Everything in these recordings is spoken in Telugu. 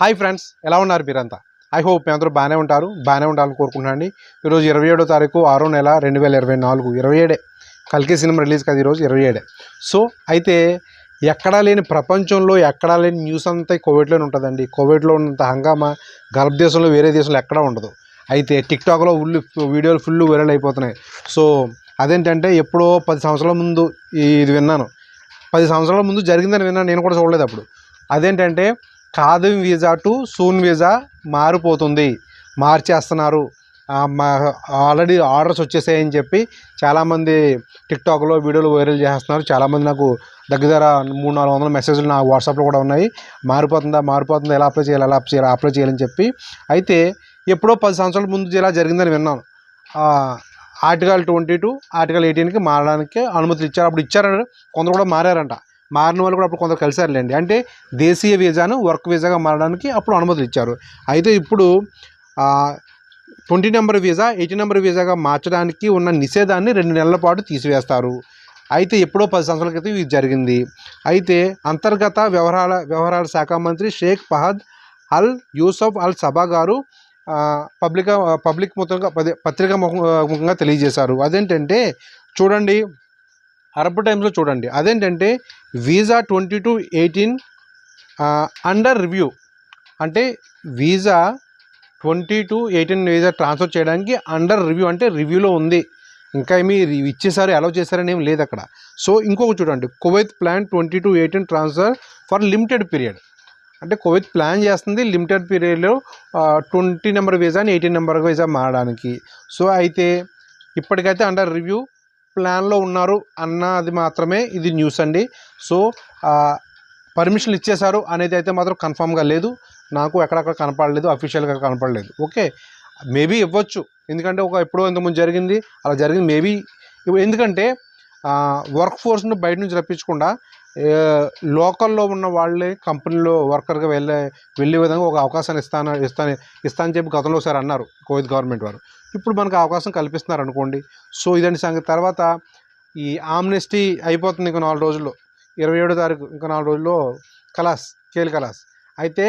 హాయ్ ఫ్రెండ్స్ ఎలా ఉన్నారు మీరంతా? ఐ హోప్ మీ అందరూ బాగానే ఉంటారు బాగానే ఉండాలని కోరుకుంటున్నాను అండి ఈరోజు ఇరవై ఏడో తారీఖు ఆరో నెల రెండు వేల ఇరవై నాలుగు ఇరవై ఏడే. కల్కి సినిమా రిలీజ్ కదా ఈరోజు ఇరవై ఏడే. సో అయితే ఎక్కడా లేని ప్రపంచంలో ఎక్కడా లేని న్యూస్ అంతా కోవిడ్లోనే ఉంటుందండి. కోవిడ్లో ఉన్నంత హంగామా గల్ఫ్ దేశంలో వేరే దేశంలో ఎక్కడా ఉండదు. అయితే టిక్టాక్లో ఉల్లు వీడియోలు ఫుల్ వైరల్ అయిపోతున్నాయి. సో అదేంటంటే ఎప్పుడో పది సంవత్సరాల ముందు ఇది విన్నాను. పది సంవత్సరాల ముందు జరిగిందని విన్నాను నేను కూడా చూడలేదు అప్పుడు. అదేంటంటే కాదం వీజా టు సూన్ వీజా మారిపోతుంది. మార్చేస్తున్నారు. మా ఆల్రెడీ ఆర్డర్స్ వచ్చేసాయని చెప్పి చాలామంది టిక్టాక్లో వీడియోలు వైరల్ చేస్తున్నారు. చాలామంది నాకు దగ్గర మూడు నాలుగు వందల మెసేజ్లు నా వాట్సాప్లో కూడా ఉన్నాయి. మారిపోతుందా మారిపోతుందా ఎలా అప్లై చేయాలి ఎలా అప్లై చేయాలి అప్లై చేయాలని చెప్పి. అయితే ఎప్పుడో పది సంవత్సరాల ముందు ఇలా జరిగిందని విన్నాను. ఆర్టికల్ ట్వంటీ టూ ఆర్టికల్ ఎయిటీన్కి మారడానికి అనుమతులు ఇచ్చారు. అప్పుడు ఇచ్చారు కొందరు కూడా మారారంట. మారిన వాళ్ళు కూడా అప్పుడు కొందరు కలిసారులేండి అంటే దేశీయ వీజాను వర్క్ వీజాగా మారడానికి అప్పుడు అనుమతులు ఇచ్చారు. అయితే ఇప్పుడు twenty number visa eighty number వీజాగా మార్చడానికి ఉన్న నిషేధాన్ని రెండు నెలల పాటు తీసివేస్తారు. అయితే ఎప్పుడో పది సంవత్సరాల క్రితం ఇది జరిగింది. అయితే అంతర్గత వ్యవహారాల వ్యవహారాల శాఖ మంత్రి షేక్ ఫహద్ అల్ యూసఫ్ అల్ సబా గారు పబ్లిక్ పబ్లిక్ మొత్తంగా పత్రికా ముఖంగా తెలియజేశారు. అదేంటంటే చూడండి హరప్ టైమ్స్లో చూడండి. అదేంటంటే visa twenty to eighteen under review అంటే visa twenty to eighteen visa transfer చేయడానికి అండర్ రివ్యూ అంటే రివ్యూలో ఉంది. ఇంకా ఏమి ఇచ్చేసారు అలౌ చేశారని ఏం లేదు అక్కడ. సో ఇంకొక చూడండి. Kuwait plan twenty to eighteen transfer for limited period అంటే కువైత్ ప్లాన్ చేస్తుంది లిమిటెడ్ పీరియడ్లో ట్వంటీ నెంబర్ వీజాని ఎయిటీన్ నెంబర్ వీజా మారడానికి. సో అయితే ఇప్పటికైతే అండర్ రివ్యూ ప్లాన్లో ఉన్నారు అన్నది మాత్రమే ఇది న్యూస్ అండి. సో పర్మిషన్ ఇచ్చేశారు అనేది అయితే మాత్రం కన్ఫామ్గా లేదు. నాకు ఎక్కడక్కడ కనపడలేదు అఫీషియల్గా కనపడలేదు. ఓకే మేబీ ఇవ్వచ్చు. ఎందుకంటే ఒక ఎప్పుడో ఇంతకుముందు జరిగింది అలా జరిగింది మేబీ ఎందుకంటే వర్క్ ఫోర్స్ను బయట నుంచి రప్పించకుండా లోకల్లో ఉన్న వాళ్ళే కంపెనీలో వర్కర్గా వెళ్ళే వెళ్ళే విధంగా ఒక అవకాశాన్ని ఇస్తాను ఇస్తాను ఇస్తానని చెప్పి గతంలో ఒకసారి అన్నారు కోవిడ్ గవర్నమెంట్ వారు. ఇప్పుడు మనకు అవకాశం కల్పిస్తున్నారు అనుకోండి. సో ఇదండి సంగతి. తర్వాత ఈ ఆమ్నెస్టీ అయిపోతుంది ఇంకా నాలుగు రోజుల్లో. ఇరవై ఏడో తారీఖు ఇంకా నాలుగు రోజుల్లో కలాస్ కేల్ కలాస్. అయితే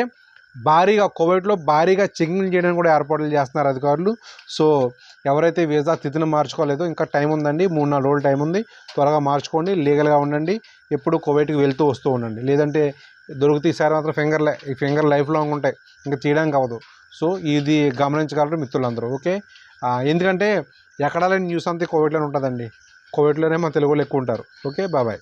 భారీగా కోవిడ్లో భారీగా చెకింగ్ చేయడానికి కూడా ఏర్పాట్లు చేస్తున్నారు అధికారులు. సో ఎవరైతే వీసా స్థితిని మార్చుకోలేదో ఇంకా టైం ఉందండి మూడు నాలుగు రోజులు టైం ఉంది. త్వరగా మార్చుకోండి లీగల్గా ఉండండి ఎప్పుడు కువైట్కి వెళ్తూ వస్తూ ఉండండి. లేదంటే దొరికితే ఈసారి మాత్రం ఫింగర్ ఈ ఫింగర్ లైఫ్ లాంగ్ ఉంటాయి ఇంకా తీయడానికి అవ్వదు. సో ఇది గమనించగలరు మిత్రులందరూ ఓకే? ఎందుకంటే ఎక్కడ లేని న్యూస్ అంతా కోవిడ్లోనే ఉంటుందండి. కోవిడ్లోనే మన తెలుగులో ఎక్కువ ఉంటారు ఓకే? బాబాయ్